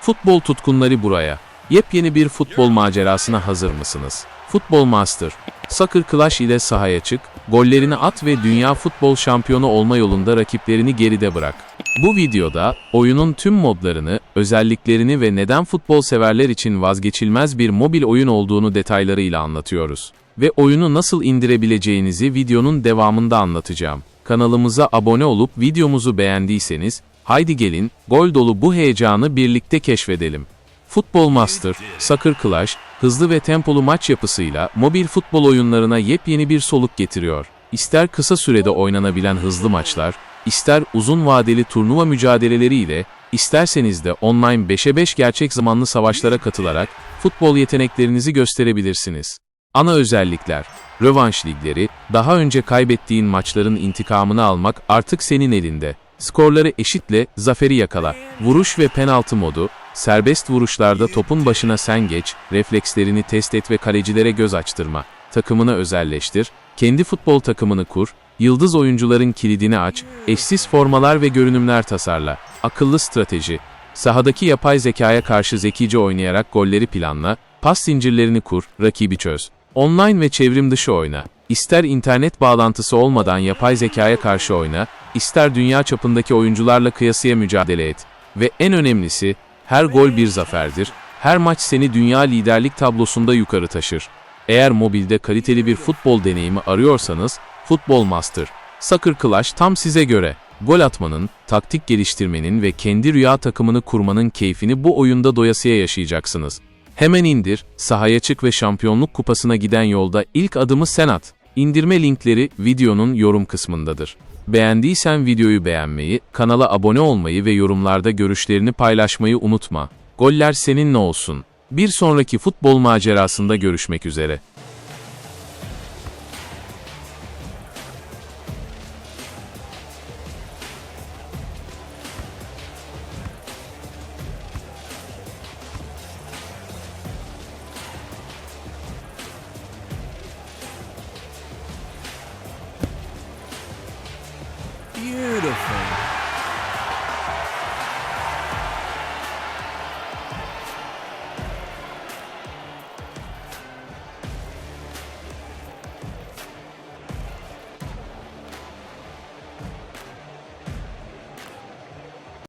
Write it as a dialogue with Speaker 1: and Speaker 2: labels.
Speaker 1: Futbol tutkunları buraya. Yepyeni bir futbol macerasına hazır mısınız? Futbol Master. Soccer Clash ile sahaya çık, gollerini at ve dünya futbol şampiyonu olma yolunda rakiplerini geride bırak. Bu videoda oyunun tüm modlarını, özelliklerini ve neden futbol severler için vazgeçilmez bir mobil oyun olduğunu detaylarıyla anlatıyoruz. Ve oyunu nasıl indirebileceğinizi videonun devamında anlatacağım. Kanalımıza abone olup videomuzu beğendiyseniz, haydi gelin, gol dolu bu heyecanı birlikte keşfedelim. Futbol Master, Soccer Clash, hızlı ve tempolu maç yapısıyla mobil futbol oyunlarına yepyeni bir soluk getiriyor. İster kısa sürede oynanabilen hızlı maçlar, ister uzun vadeli turnuva mücadeleleriyle, isterseniz de online 5'e 5 gerçek zamanlı savaşlara katılarak futbol yeteneklerinizi gösterebilirsiniz. Ana özellikler, rövanş ligleri, daha önce kaybettiğin maçların intikamını almak artık senin elinde. Skorları eşitle, zaferi yakala. Vuruş ve penaltı modu, serbest vuruşlarda topun başına sen geç, reflekslerini test et ve kalecilere göz açtırma. Takımını özelleştir, kendi futbol takımını kur, yıldız oyuncuların kilidini aç, eşsiz formalar ve görünümler tasarla. Akıllı strateji, sahadaki yapay zekaya karşı zekice oynayarak golleri planla, pas zincirlerini kur, rakibi çöz. Online ve çevrim dışı oyna. İster internet bağlantısı olmadan yapay zekaya karşı oyna, ister dünya çapındaki oyuncularla kıyasıya mücadele et. Ve en önemlisi, her gol bir zaferdir, her maç seni dünya liderlik tablosunda yukarı taşır. Eğer mobilde kaliteli bir futbol deneyimi arıyorsanız, Football Master, Soccer Clash tam size göre. Gol atmanın, taktik geliştirmenin ve kendi rüya takımını kurmanın keyfini bu oyunda doyasıya yaşayacaksınız. Hemen indir, sahaya çık ve şampiyonluk kupasına giden yolda ilk adımı sen at. İndirme linkleri videonun yorum kısmındadır. Beğendiysen videoyu beğenmeyi, kanala abone olmayı ve yorumlarda görüşlerini paylaşmayı unutma. Goller seninle olsun. Bir sonraki futbol macerasında görüşmek üzere. beautiful.